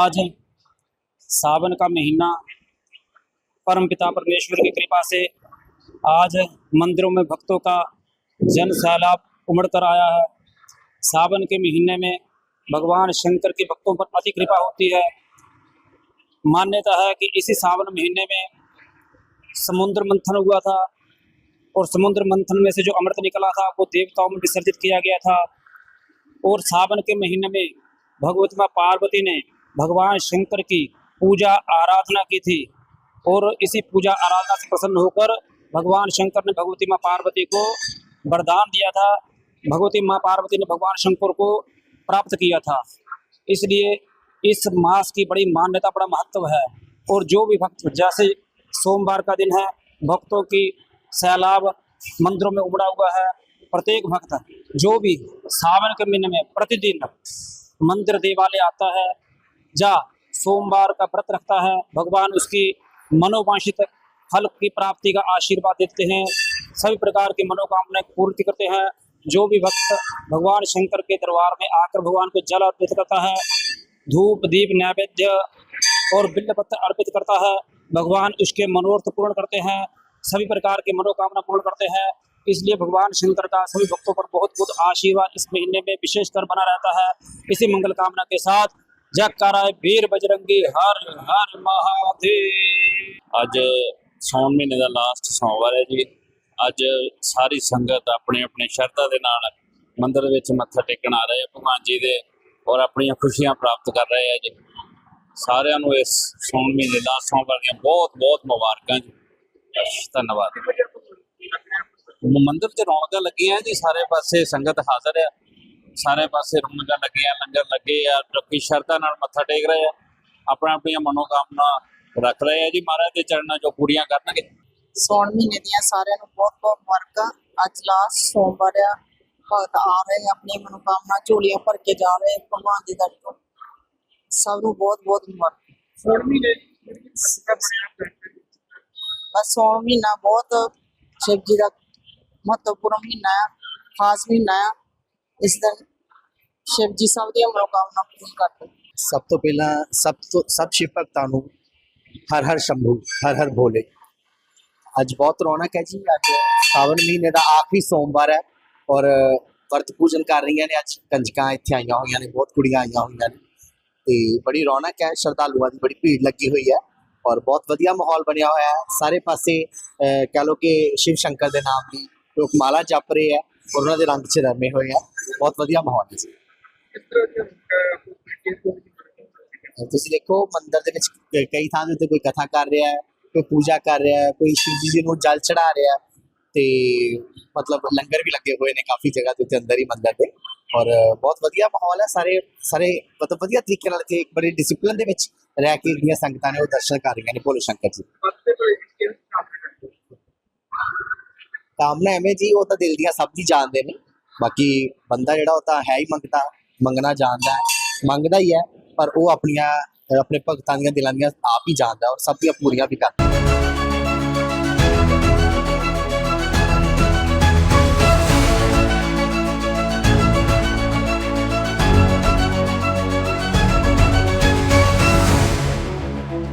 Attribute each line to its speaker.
Speaker 1: आज सावन का महीना परम पिता परमेश्वर की कृपा से आज मंदिरों में भक्तों का जन सैलाब उमड़ कर आया है। सावन के महीने में भगवान शंकर के भक्तों पर अति कृपा होती है। मान्यता है कि इसी सावन महीने में समुद्र मंथन हुआ था और समुद्र मंथन में से जो अमृत निकला था, वो देवताओं में विसर्जित किया गया था। और सावन के महीने में भगवती माँ पार्वती ने भगवान शंकर की पूजा आराधना की थी और इसी पूजा आराधना से प्रसन्न होकर भगवान शंकर ने भगवती माँ पार्वती को वरदान दिया था। भगवती माँ पार्वती ने भगवान शंकर को प्राप्त किया था। इसलिए इस मास की बड़ी मान्यता, बड़ा महत्व है और जो भी भक्त, जैसे सोमवार का दिन है, भक्तों की सैलाब मंदिरों में उमड़ा हुआ है। प्रत्येक भक्त जो भी सावन के महीने में प्रतिदिन मंदिर देवालय आता है जा सोमवार का व्रत रखता है। भगवान उसकी मनोवांछित फल की प्राप्ति का आशीर्वाद देते हैं। सभी प्रकार की मनोकामनाएँ पूर्ति करते हैं। जो भी भक्त भगवान शंकर के दरबार में आकर भगवान को जल अर्पित करता है, धूप, दीप, नैवेद्य और बिल्ल पत्र अर्पित करता है, भगवान उसके मनोरथ पूर्ण करते हैं। सभी प्रकार के मनोकामना पूर्ण करते हैं। इसलिए भगवान शंकर का सभी भक्तों पर बहुत बहुत आशीर्वाद इस महीने में विशेषकर बना रहता है। इसी मंगल कामना के साथ ਜੈਕਾਰਾਏ ਵੀਰ ਬਜਰੰਗੀ ਹਰ ਹਰ ਮਹਾਦੇਵ।
Speaker 2: ਅੱਜ ਸੌਣ ਮਹੀਨੇ ਦਾ ਲਾਸਟ ਸੋਮਵਾਰ ਹੈ ਜੀ। ਅੱਜ ਸਾਰੀ ਸੰਗਤ ਆਪਣੇ ਆਪਣੇ ਸ਼ਰਧਾ ਦੇ ਨਾਲ ਮੰਦਰ ਵਿੱਚ ਮੱਥਾ ਟੇਕਣ ਆ ਰਹੇ ਆ ਭਗਵਾਨ ਜੀ ਦੇ ਔਰ ਆਪਣੀਆਂ ਖੁਸ਼ੀਆਂ ਪ੍ਰਾਪਤ ਕਰ ਰਹੇ ਆ ਜੀ। ਸਾਰਿਆਂ ਨੂੰ ਇਸ ਸੌਣ ਮਹੀਨੇ ਦਾ ਸੋਮਵਾਰ ਦੀਆਂ ਬਹੁਤ ਬਹੁਤ ਮੁਬਾਰਕਾਂ ਜੀ। ਧੰਨਵਾਦ। ਮੰਦਰ ਤੇ ਰੌਣਕਾਂ ਲੱਗੀਆਂ ਜੀ, ਸਾਰੇ ਪਾਸੇ ਸੰਗਤ ਹਾਜ਼ਰ ਆ। ਸਾਰੇ ਪਾਸੇ ਰੌਣਕਾਂ ਲੱਗੀਆਂ ਲੰਗਰ ਲੱਗੇ ਆ ਲੋਕੀ ਸ਼ਰਧਾ ਨਾਲ ਮੱਥਾ ਟੇਕ ਰਹੇ ਆ ਆਪਣਾ ਆਪਣੀਆਂ ਮਨੋਕਾਮਨਾ ਰੱਖ ਰਹੇ ਆ ਜੀ ਮਹਾਰਾਜ ਦੇ ਚਰਨਾਂ 'ਚੋਂ ਪੂਰੀਆਂ ਕਰਨਗੇ
Speaker 3: ਸੌਣ ਮਹੀਨੇ ਦੀਆਂ ਸਾਰਿਆਂ ਨੂੰ ਬਹੁਤ ਬਹੁਤ ਮੁਬਾਰਕਾਂ ਅੱਜ ਲਾਸਟ ਸੋਮਵਾਰ ਆ ਭਗਤ ਆ ਰਹੇ ਆ, ਆਪਣੀ ਮਨੋਕਾਮਨਾ ਝੋਲੀਆਂ ਭਰ ਕੇ ਜਾ ਰਹੇ ਭਗਵਾਨ ਦੀ ਦਰ ਤੋਂ ਸਭ ਨੂੰ ਬਹੁਤ ਬਹੁਤ ਮੁਬਾਰਕਾਂ ਸੌਣ ਮਹੀਨੇ ਬਸ ਸੌਣ ਮਹੀਨਾ ਬਹੁਤ ਸ਼ਿਵ ਜੀ ਦਾ ਮਹੱਤਵਪੂਰਨ ਮਹੀਨਾ ਹੈ ਖਾਸ ਮਹੀਨਾ ਹੈ ਇਸ ਦਿਨ ਸ਼ਿਵ ਜੀ ਸਭ ਦੀਆਂ ਮਨੋਕਾਮਨਾ ਪੂਰੀ ਕਰਦੇ
Speaker 4: ਸਭ ਤੋਂ ਪਹਿਲਾਂ ਸਭ ਤੋਂ ਸਭ ਸ਼ਿਵ ਭਗਤਾਂ ਨੂੰ ਹਰ ਹਰ ਸ਼ੰਭੂ ਹਰ ਹਰ ਭੋਲੇ। ਅੱਜ ਬਹੁਤ ਰੌਣਕ ਹੈ ਜੀ ਅੱਜ ਸਾਵਨ ਮਹੀਨੇ ਦਾ ਆਖਰੀ ਸੋਮਵਾਰ ਹੈ ਔਰ ਵਰਤ ਪੂਜਨ ਕਰ ਰਹੀਆਂ ਨੇ ਅੱਜ। ਕੰਜਕਾਂ ਇੱਥੇ ਆਈਆਂ ਹੋਈਆਂ ਨੇ ਬਹੁਤ ਕੁੜੀਆਂ ਆਈਆਂ ਹੋਈਆਂ ਨੇ। ਤੇ ਬੜੀ ਰੌਣਕ ਹੈ ਸ਼ਰਧਾਲੂਆਂ ਦੀ ਬੜੀ ਭੀੜ ਲੱਗੀ ਹੋਈ ਹੈ ਔਰ ਬਹੁਤ ਵਧੀਆ ਮਾਹੌਲ ਬਣਿਆ ਹੋਇਆ ਹੈ। ਸਾਰੇ ਪਾਸੇ ਅਹ, ਕਹਿ ਲਓ ਕਿ ਸ਼ਿਵ ਸ਼ੰਕਰ ਦੇ ਨਾਮ ਦੀ ਲੋਕ ਮਾਲਾ ਜਪ ਰਹੇ ਹੈ ਔਰ ਉਹਨਾਂ ਦੇ ਰੰਗ 'ਚ ਰਮੇ ਹੋਏ ਆ ਬਹੁਤ ਵਧੀਆ ਮਾਹੌਲ ਹੈ ਜੀ। ਤੁਸੀਂ ਦੇਖੋ ਮੰਦਿਰ ਦੇ ਵਿੱਚ ਕਈ ਥਾਂ ਉੱਤੇ ਕੋਈ ਕਥਾ ਕਰ ਰਿਹਾ ਹੈ ਕੋਈ ਪੂਜਾ ਕਰ ਰਿਹਾ ਹੈ ਕੋਈ ਸ਼ਿਵ ਜੀ ਨੂੰ ਜਲ ਚੜਾ ਰਿਹਾ ਹੈ। ਤੇ ਮਤਲਬ ਲੰਗਰ ਵੀ ਲੱਗੇ ਹੋਏ ਨੇ ਕਾਫੀ ਜਗ੍ਹਾ ਉੱਤੇ ਅੰਦਰ ਹੀ ਮੰਦਿਰ ਦੇ। ਔਰ ਬਹੁਤ ਵਧੀਆ ਮਾਹੌਲ ਹੈ ਸਾਰੇ ਸਾਰੇ ਮਤਲਬ ਵਧੀਆ ਤਰੀਕੇ ਨਾਲ ਤੇ ਇੱਕ ਬੜੇ ਡਿਸਪਲਿਨ ਦੇ ਵਿੱਚ ਰਹਿ ਕੇ ਜਿਹੜੀਆਂ ਸੰਗਤਾਂ ਨੇ ਉਹ ਦਰਸ਼ਨ ਕਰ ਰਹੀਆਂ ਨੇ ਭੋਲੇ ਸ਼ੰਕਰ ਜੀ। ਕਾਮਨਾ ਐਵੇਂ ਜੀ ਉਹ ਤਾਂ ਦਿਲ ਦੀਆਂ ਸਭ ਦੀ ਜਾਣਦੇ ਨੇ। ਬਾਕੀ ਬੰਦਾ ਜਿਹੜਾ ਉਹ ਤਾਂ ਹੈ ਹੀ ਮੰਗਦਾ, ਮੰਗਣਾ ਜਾਣਦਾ ਹੈ। ਮੰਗਦਾ ਹੀ ਹੈ, ਪਰ ਉਹ ਆਪਣੀਆਂ, ਆਪਣੇ ਭਗਤਾਂ ਦੀਆਂ ਦਿਲਾਂ ਦੀਆਂ ਆਪ ਹੀ ਜਾਣਦਾ ਔਰ ਸਭ ਦੀਆਂ ਪੂਰੀਆਂ ਵੀ ਕਰਦਾ